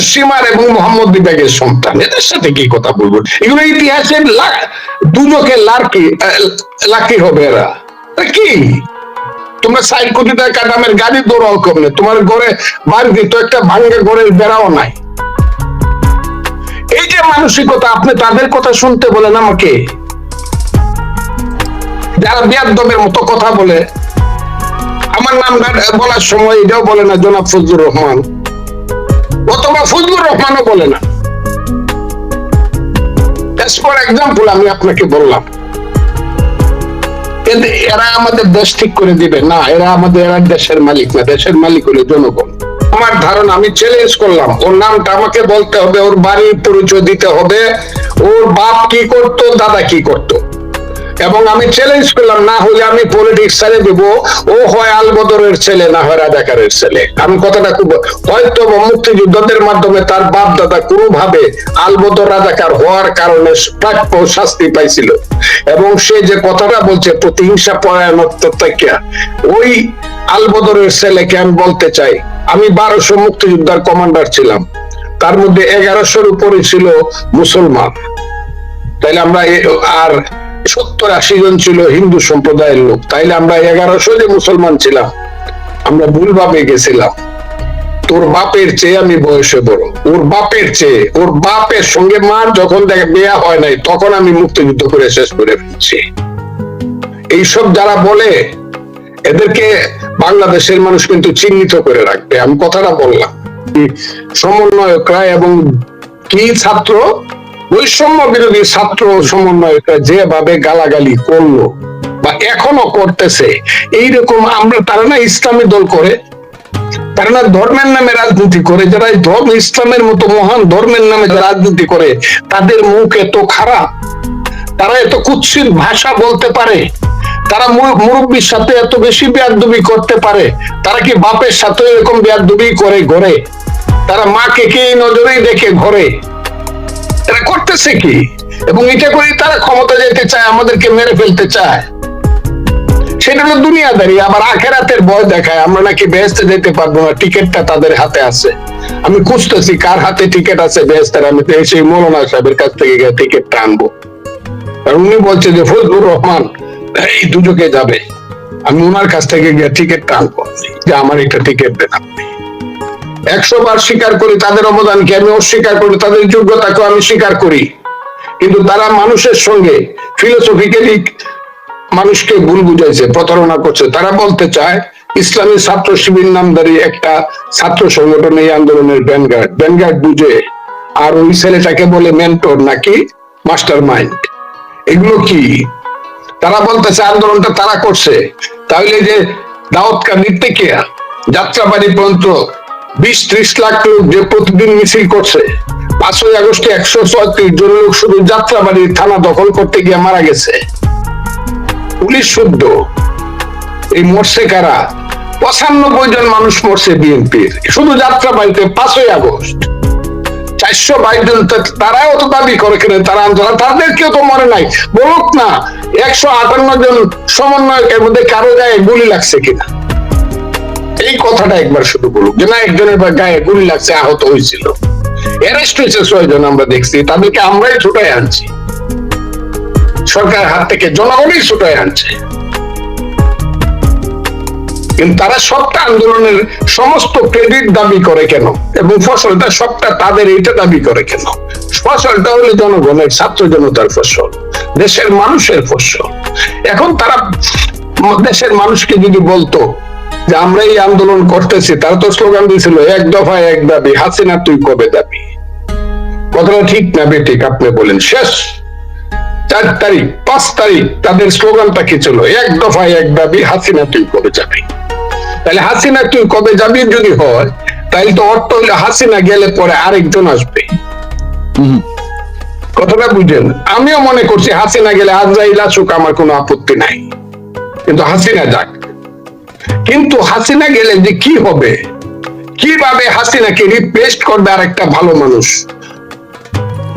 সীমার এবং মোহাম্মদ বিবেকের সন্তান। এদের সাথে কি কথা বলব? এগুলো ইতিহাসের দুজকে লাকি লাকি হবে এরা। কি? তোমরা ষাট কোটি টাকা দামের গাড়ি দৌড়াও কমনে। তোমার ঘরে একটা বেড়াও নাই। এই যে মানসিকতা, আপনি তাদের কথা শুনতে বলেন আমাকে। যারা বিয়াদবের মতো কথা বলে, আমার নাম বলার সময় এটাও বলে না, জনাব ফজলুর রহমান। অথবা ফজলুর রহমানও বলে না। ফর এক্সাম্পল আমি আপনাকে বললাম। এরা আমাদের দেশ ঠিক করে দিবে। না, এরা আমাদের, এরা দেশের মালিক না। দেশের মালিক হলো জনগণ। আমার ধারণা, আমি চ্যালেঞ্জ করলাম। ওর নামটা আমাকে বলতে হবে, ওর বাড়ির পরিচয় দিতে হবে। ওর বাপ কি করতো, দাদা কি করতো? এবং আমি চ্যালেঞ্জ করলাম, না হলে আমি পলিটিক্স ছেড়ে দেব। ও হয় আলবদরের ছেলে, না হয় রাজাকারের ছেলে। আমি কথাটা খুব, হয়তো মুক্তিযুদ্ধদের মাধ্যমে তার বাপ দাদা কোনোভাবে আলবদর রাজাকার হওয়ার কারণে প্রাপ্য শাস্তি পাইছিল। এবং সে যে কথাটা বলছে, প্রতিহিংসা পরায়ণত্ব থেকে, ওই আলবদরের ছেলেকে আমি বলতে চাই। আমি বারোশো মুক্তিযোদ্ধার কমান্ডার ছিলাম। তার মধ্যে এগারোশোর উপরে ছিল মুসলমান। তাইলে আমরা আর সত্তর আশি জন ছিল হিন্দু সম্প্রদায়ের লোক। তাইলে আমরা এগারোশো যে মুসলমান ছিলাম। আমরা ভুলভাবে গেছিলাম। তোর বাপের চেয়ে আমি বয়সে বড়। ওর বাপের চেয়ে, ওর বাপের সঙ্গে মার যখন দেখে বিয়া হয় নাই, তখন আমি মুক্তিযুদ্ধ করে শেষ করে ফেলছি। এইসব যারা বলে, এদেরকে বাংলাদেশের মানুষ কিন্তু চিহ্নিত করে রাখবে। আমি কথাটা বললাম। সমন্বয়করা এবং কি ছাত্র? বৈষম্য বিরোধী ছাত্র সমন্বয়করা যেভাবে গালাগালি করল বা এখনও করতেছে, এইরকম আমরা তারা না ইসলামী দল করে, তারা না ধর্মের নামে রাজনীতি করে, যারা ধর্ম ইসলামের মতো মহান ধর্মের নামে রাজনীতি করে, তাদের মুখ এত খারাপ, তারা এত কুৎসিত ভাষা বলতে পারে, তারা মুরব্বীর সাথে এত বেশি বেয়াদবি করতে পারে, তারা কি বাপের সাথে এরকম বেয়াদবি করে ঘরে? তারা মাকে কে নজরেই দেখে ঘরে? এরা করতেছে কি? এবং এটা করে তারা ক্ষমতা যেতে চায়, আমাদেরকে মেরে ফেলতে চায়। সেটা হলো দুনিয়াদারি, আবার আখেরাতের দেখায়। আমরা নাকি বেহেস্তে যেতে পারব না, টিকিটটা তাদের হাতে আছে। আমি খুঁজতেছি কার হাতে টিকিট আছে বেহেস্তের আমি সেই মৌলানা সাহেবের কাছ থেকে টিকিটটা আনব। আর উনি বলছে যে, ফজলুর রহমান, এই দুজকে যাবে। আমি ওনার কাছ থেকে গিয়ে টিকিটটা আনব। যে আমার একটা টিকিট দেন আপনি। একশো বার স্বীকার করি তাদের অবদানকে, আমি অস্বীকার করি তাদের যোগ্যতাকে আমি স্বীকার করি। কিন্তু তারা মানুষের সঙ্গে ফিলোসফিক্যালি মানুষকে ভুল বুঝাইছে, প্রতারণা করছে। তারা বলতে চায়, ইসলামী ছাত্র শিবির নামদারি একটা ছাত্র সংগঠন এই আন্দোলনের ব্যানগার্ড ব্যানগার্ড বুঝে, আর ওই ছেলেটাকে বলে মেন্টর নাকি মাস্টার মাইন্ড এগুলো কি? তারা বলতেছে, আন্দোলনটা তারা করছে। তাহলে যে দাউদ কাদির থেকে যাত্রাবাড়ি পর্যন্ত বিশ ত্রিশ লাখ লোক যে প্রতিদিন মিছিল করছে। পাঁচই আগস্টে একশো ছয়ত্রিশ জন লোক শুধু যাত্রাবাড়ির থানা দখল করতে গিয়ে মারা গেছে। পুলিশ শুদ্ধ। এই মরছে কারা? পঁচানব্বই জন মানুষ মরছে বিএনপির। শুধু যাত্রাবাড়িতে পাঁচই আগস্ট। চারশো বাইশ জন তারাও তো দাবি করে কেন, তারা আন্দোলন তাদের কেউ তো মরে নাই। বলুক না, একশো আটান্ন জন সমন্বয়কের মধ্যে কারও গায়ে গুলি লাগছে কিনা? এই কথাটা একবার শুধু বলুক যে না, একজনের গায়ে গুলি লাগছে, আহত হয়েছিল। অ্যারেস্ট হয়েছে ছয় জন আমরা দেখছি, তাদেরকে আমরাই ছুটাই আনছি। সরকারের হাত থেকে জনগণই ছুটাই আনছে। কিন্তু তারা সবটা আন্দোলনের সমস্ত ক্রেডিট দাবি করে কেন? এবং ফসলটা সবটা তাদের এইটা দাবি করে কেন? ফসলটা হলো জনগণের, ছাত্র জনতার ফসল, দেশের মানুষের ফসল। এখন তারা দেশের মানুষকে যদি বলতো যে আমরা এই আন্দোলন করতেছি তারা তো স্লোগান দিয়েছিল এক দফায় এক দাবি হাসিনা তুই কবে দাবি? কথাটা ঠিক না বেঠিক আপনি বলেন শেষ। চার তারিখ পাঁচ তারিখ তাদের স্লোগানটা কি ছিল? এক দফায় এক দাবি হাসিনা তুই কবে যাবি? তাহলে হাসিনা তুই কবে যাবি যদি হয় তাহলে তো অর্থ হইলে হাসিনা গেলে পরে আরেকজন আসবে। কথাটা বুঝেন আমিও মনে করছি হাসিনা গেলে আজরাইল আসুক আমার কোনো আপত্তি নাই। কিন্তু হাসিনা যাক। কিন্তু হাসিনা গেলে যে কি হবে? কীভাবে হাসিনাকে রিপ্লেস করবে আর একটা ভালো মানুষ?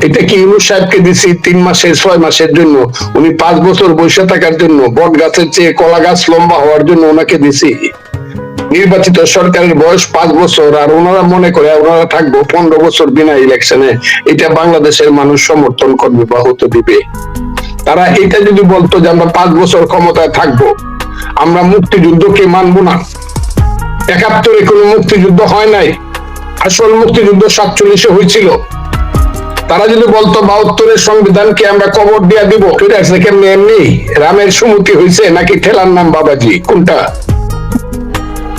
এটা কি ইউনুস সাহেবকে দিছি তিন মাসের, ছয় মাসের জন্য? উনি পাঁচ বছর বসে থাকার জন্য, বট গাছের চেয়ে কলা গাছ লম্বা হওয়ার জন্য ওনাকে দিছি। নির্বাচিত সরকারের বয়স পাঁচ বছর, আর ওনারা মনে করে ওনারা থাকব পনেরো বছর বিনা ইলেকশনে এটা বাংলাদেশের মানুষ সমর্থন করবে বা হতে দিবে। তারা এটা যদি বলতো যে আমরা পাঁচ বছর ক্ষমতায় থাকব আমরা মুক্তিযুদ্ধকে মানবো না। একাত্তরে কোনো মুক্তিযুদ্ধ হয় নাই। আসল মুক্তিযুদ্ধ সাতচল্লিশে হয়েছিল। তারা যদি বলতো বাহাত্তরের সংবিধানকে আমরা কবর দিয়া দিব এটা আছে কেমনি এমনি? রামের সুমতি হয়েছে নাকি ঠেলার নাম বাবাজি? কোনটা?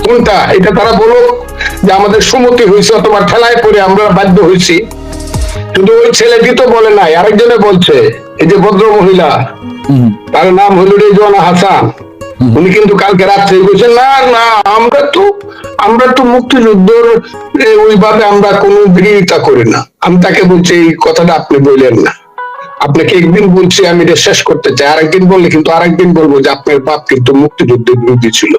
কোনটা? এটা তারা বলো যে আমাদের সুমতি হয়েছে অথবা ঠেলায় পড়ে আমরা বাধ্য হয়েছি কিন্তু ওই ছেলেটি তো বলে নাই। আরেকজনে বলছে এই যে ভদ্র মহিলা তার নাম হলো রেজওয়ানা হাসান। উনি কিন্তু কালকে রাত্রে বলছেন, না না, আমরা তো আমরা তো মুক্তিযুদ্ধর ওইভাবে আমরা কোনো বিরোধিতা করি না। আমি তাকে বলছি, এই কথাটা আপনি বললেন না। আপনাকে একদিন বলছি, আমি এটা শেষ করতে চাই। আরেকদিন বললে কিন্তু আরেকদিন বলব যে আপনার বাপ কিন্তু মুক্তিযুদ্ধের বিরোধী ছিল।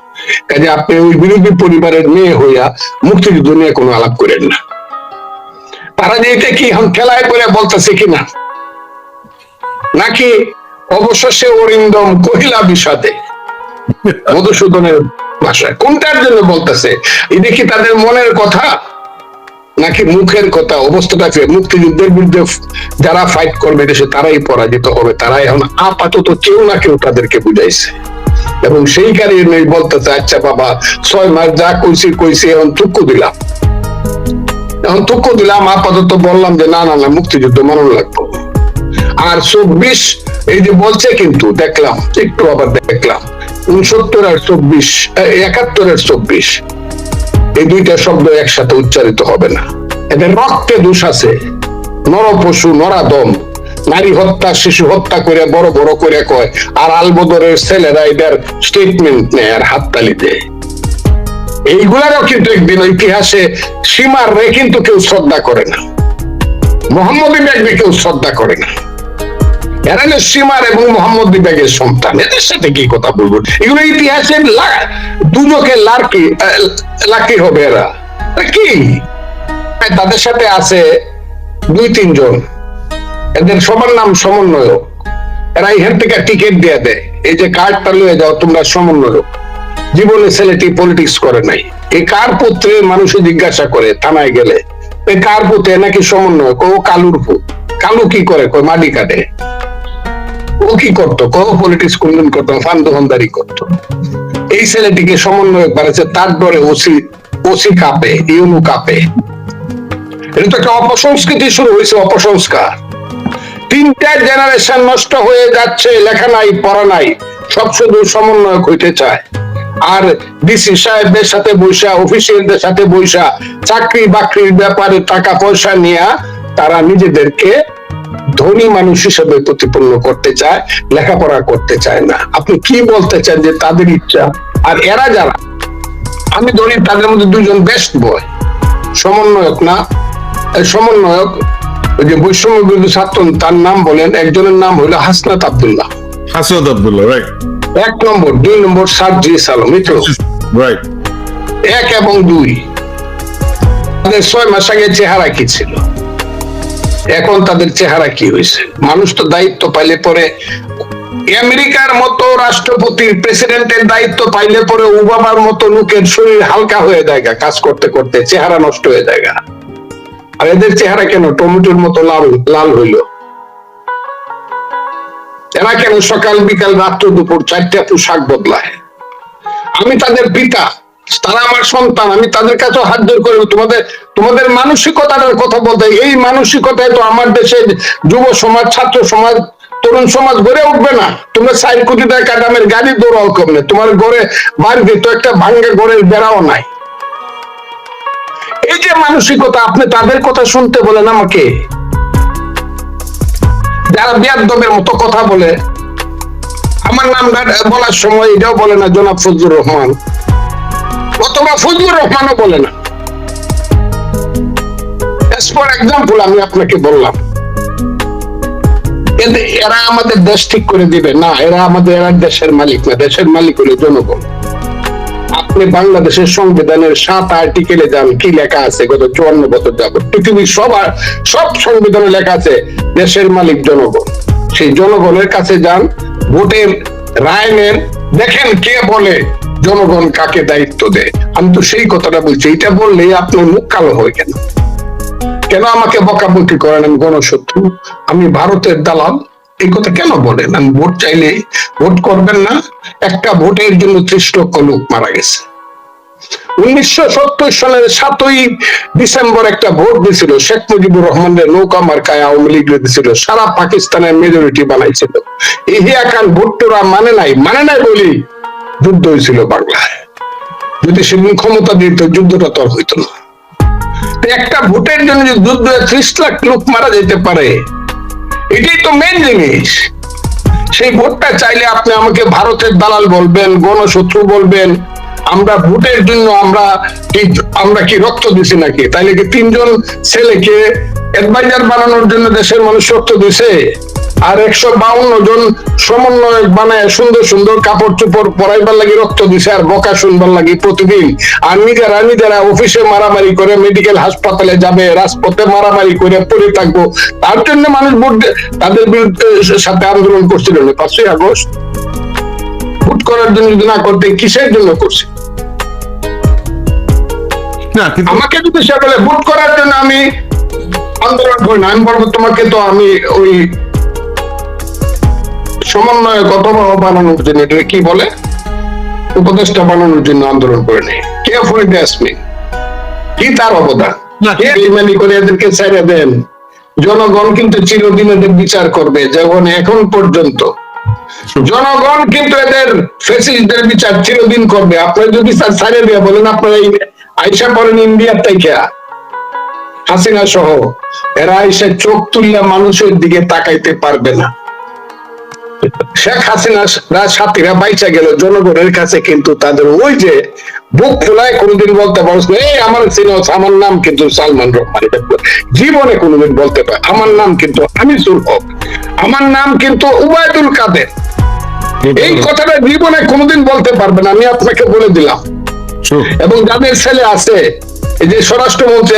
কাজে আপনি ওই বিরোধী পরিবারের মেয়ে হইয়া মুক্তিযুদ্ধ নিয়ে কোনো আলাপ করেন না। তারা যে এটা কি এখন খেলায় করে বলতেছে কিনা? নাকি অবশেষে অরিন্দম কহিলা বিষাদে মধুসূদনের ভাষায়। কোনটার জন্য বলতেছে? কি তাদের মনের কথা নাকি মুখের কথা? মুক্তিযুদ্ধের বিরুদ্ধে যারা ফাইট করবে দেশে, তারাই পরাজিত হবে। এখন আপাতত কেউ না কেউ তাদেরকে বুঝাইছে। এবং সেই কারণে বলতেছে আচ্ছা বাবা, ছয় মাস যা কইছি কইছি, এখন টুকু দিলাম। এখন টুকু দিলাম, আপাতত বললাম যে, না না না, মুক্তিযুদ্ধ মানন লাগবো। আর চব্বিশ, এই যে বলছে কিন্তু, দেখলাম, একটু আবার দেখলাম। উনসত্তর আর চব্বিশ একাত্তর আর চব্বিশ। এই দুইটা শব্দ একসাথে উচ্চারিত হবে না। এদের রক্তে দোষ আছে। নর পশু নরাদম নারী হত্যা, শিশু হত্যা করে, বড় বড় করে কয়। আর আলবদরের ছেলেরা এদের স্টেটমেন্ট নেয় আর হাততালি দেয়। এইগুলারও কিন্তু একদিন ইতিহাসে সীমার রে কিন্তু কেউ শ্রদ্ধা করে না। মোহাম্মদ ব্যাগকে কেউ শ্রদ্ধা করে না। হলো সীমার এবং মোহাম্মদ ব্যাগের সন্তান। এদের সাথে কি কথা বলব? এগুলো ইতিহাসের দুজকে লার্কি লাকি হবে এরা। কি? তাদের সাথে আছে দুই, তিনজন। এদের সবার নাম সমন্বয়ক। এরা এখান থেকে টিকিট দিয়ে দেয়। এই যে কার্ডটা যাও, তোমরা সমন্বয়ক। জীবনে ছেলেটি পলিটিক্স করে নাই। এই কার পুত্রে মানুষে জিজ্ঞাসা করে, থানায় গেলে? এই কার পুত্রে নাকি সমন্বয় ও কালুর পুত। কালু কি করে? মাটি কাটে। ও কি করতো? কো পলিটিক্স কোনদিন করতো করতো। এই ছেলেটিকে বাড়াচ্ছে তার ওসি ওসি কাঁপে, ইউনু কাঁপে। এটা তো একটা অপসংস্কৃতি শুরু হয়েছে, অপসংস্কার। তিনটা জেনারেশন নষ্ট হয়ে যাচ্ছে, লেখা নাই, পড়া নাই, সব শুধু সমন্বয়ক হইতে চায়। আর ডিসি সাহেবদের সাথে বৈশা অফিসিয়ালদের সাথে বৈশা চাকরি বাকরির ব্যাপারে টাকা পয়সা নিয়ে তারা নিজেদেরকে ধনী মানুষ হিসেবে প্রতিপন্ন করতে চায় লেখাপড়া করতে চায় না। আপনি কি বলতে চান যে তাদের ইচ্ছা? আর এরা যারা আমি ধরি তাদের মধ্যে দুজন বেস্ট বয় সমন্বয়ক না সমন্বয়ক ওই যে বৈষম্য বিরোধী ছাত্র তার নাম বলেন একজনের নাম হলো Hasnat Abdullah. Hasrat Abdullah, right? এক নম্বর দুই নম্বর সার্জি সালো মিত্র Right. এক এবং দুই। ছয় মাস আগে চেহারা কি ছিল? এখন তাদের চেহারা কি হয়েছে? মানুষ তো দায়িত্ব পাইলে পরে আমেরিকার মতো রাষ্ট্রপতির প্রেসিডেন্টের দায়িত্ব পাইলে পরে ওবামার মতো লোকের শরীর হালকা হয়ে যায় কাজ করতে করতে, চেহারা নষ্ট হয়ে যায়। আর এদের চেহারা কেন? টমেটোর মতো লাল লাল হইল। এরা কেন সকাল বিকাল রাত্র দুপুর চারটা পোশাক বদলায়? আমি তাদের পিতা তারা আমার সন্তান, আমি তাদের কাছে হাত জোর করে তোমাদের তোমাদের মানসিকতার কথা বলতে, এই মানসিকতায় তো আমার দেশে যুব সমাজ, ছাত্র সমাজ, তরুণ সমাজ গড়ে উঠবে না। তোমরা সাইড কোটি টাকা দামের গাড়ি দৌড়াও কমনে। তোমার ঘরে বাড়িতে তো একটা ভাঙ্গা ঘরের বেড়াও নাই। এই যে মানসিকতা, আপনি তাদের কথা শুনতে বলেন আমাকে। যারা বিয়াদবের মতো কথা বলে, আমার নাম বলার সময় এটাও বলে না, জনাব ফজলুর রহমান। অথবা ফজলুর রহমানও বলে না। এক্সাম্পল আমি আপনাকে বললাম এরা আমাদের দেশ ঠিক করে দিবে। না, এরা আমাদের, এরা দেশের মালিক না, দেশের মালিক হলো জনগণ। আপনি বাংলাদেশের সংবিধানের সাত আর্টিকেলে যান, কি লেখা আছে? গত চুয়ান্ন বছর যাবত পৃথিবীর সব সব সংবিধানে লেখা আছে, দেশের মালিক জনগণ। সেই জনগণের কাছে যান, ভোটের রায় নেন, দেখেন কে বলে। জনগণ কাকে দায়িত্ব দেয়? আমি তো সেই কথাটা বলছি এটা বললে আপনার মুখ কালো হয় কেন কেন আমাকে বকাবকি করেন আমি গণশত্রু? আমি ভারতের দালাল, এই কথা কেন বলেন? আমি ভোট চাইলে ভোট করবেন না, একটা ভোটের জন্য ত্রিশ লক্ষ লোক মারা গেছে। উনিশশো সত্তর সালের সাতই ডিসেম্বর একটা ভোট দিয়েছিল, শেখ মুজিবুর রহমানের নৌকা মার্কায় আওয়ামী লীগ দিয়েছিল, সারা পাকিস্তানের মেজরিটি বানাইছিল। ইহিয়া খান ভুট্টোরা মানে নাই মানে নাই বলি। যুদ্ধ হয়েছিল বাংলায়। যদি সেদিন ক্ষমতা দিত, যুদ্ধটা তো হইত না। একটা ভোটের জন্য যদি যুদ্ধ ত্রিশ লাখ লোক মারা যেতে পারে, এটাই তো মেন জিনিস। সেই ভোটটা চাইলে আপনি আমাকে ভারতের দালাল বলবেন, গণশত্রু বলবেন আমরা ভোটের জন্য আমরা কি আমরা কি রক্ত দিছি নাকি? তাইলে কি তিনজন ছেলেকে অ্যাডভাইজার বানানোর জন্য দেশের মানুষ রক্ত দিছে? আর একশো বাউন্ন জন সমন্বয়ক বানায় সুন্দর সুন্দর কাপড় চোপড় পরাইবার লাগি রক্ত দিছে আর বকা শুনবার লাগি প্রতিদিন। আর নিজেরা নিজেরা অফিসে মারামারি করে মেডিকেল হাসপাতালে যাবে, রাজপথে মারামারি করে পড়ে থাকব। তার জন্য মানুষ ভোট তাদের বিরুদ্ধে সাথে আন্দোলন করছিল পাঁচই আগস্ট করার জন্য যদি না করতে কিসের জন্য করছে? না আমাকে যদি সে বলে ভোট করার জন্য আমি আন্দোলন করি না আমি বলব তোমাকে তো আমি ওই সমন্বয় কত বানানোর জন্য এটা কি বলে? উপদেষ্টা বানানোর জন্য আন্দোলন করে নেই। কে ফর আসমি কি তার অবদান? বেইমানি করে এদেরকে ছেড়ে দেন? জনগণ কিন্তু চিরদিন এদের বিচার করবে যেমন এখন পর্যন্ত। জনগণ কিন্তু এদের ফেসিলিটির বিচার চিরদিন করবে। আপনারা যদি ছাড়িয়ে দিয়ে বলেন, আপনারা আইসা পড়েন ইন্ডিয়ার থেকে। হাসিনা সহ, এরা এসে চোখ তুললে মানুষের দিকে তাকাইতে পারবে না। শেখ হাসিনা সাথীরা বাইচা গেল, জনগণের কাছে কিন্তু তাদের ওই যে বুক খোলায় কোনোদিন বলতে পারছ এই, আমার সিনোস, আমার নাম কিন্তু সালমান রহমান। জীবনে কোনোদিন বলতে পারে আমার নাম কিন্তু আনিসুল হক। আমার নাম কিন্তু উবায়দুল কাদের। এই কথাটা জীবনে কোনোদিন বলতে পারবে না আমি আপনাকে বলে দিলাম। এবং যাদের ছেলে আছে এই যে স্বরাষ্ট্রমন্ত্রী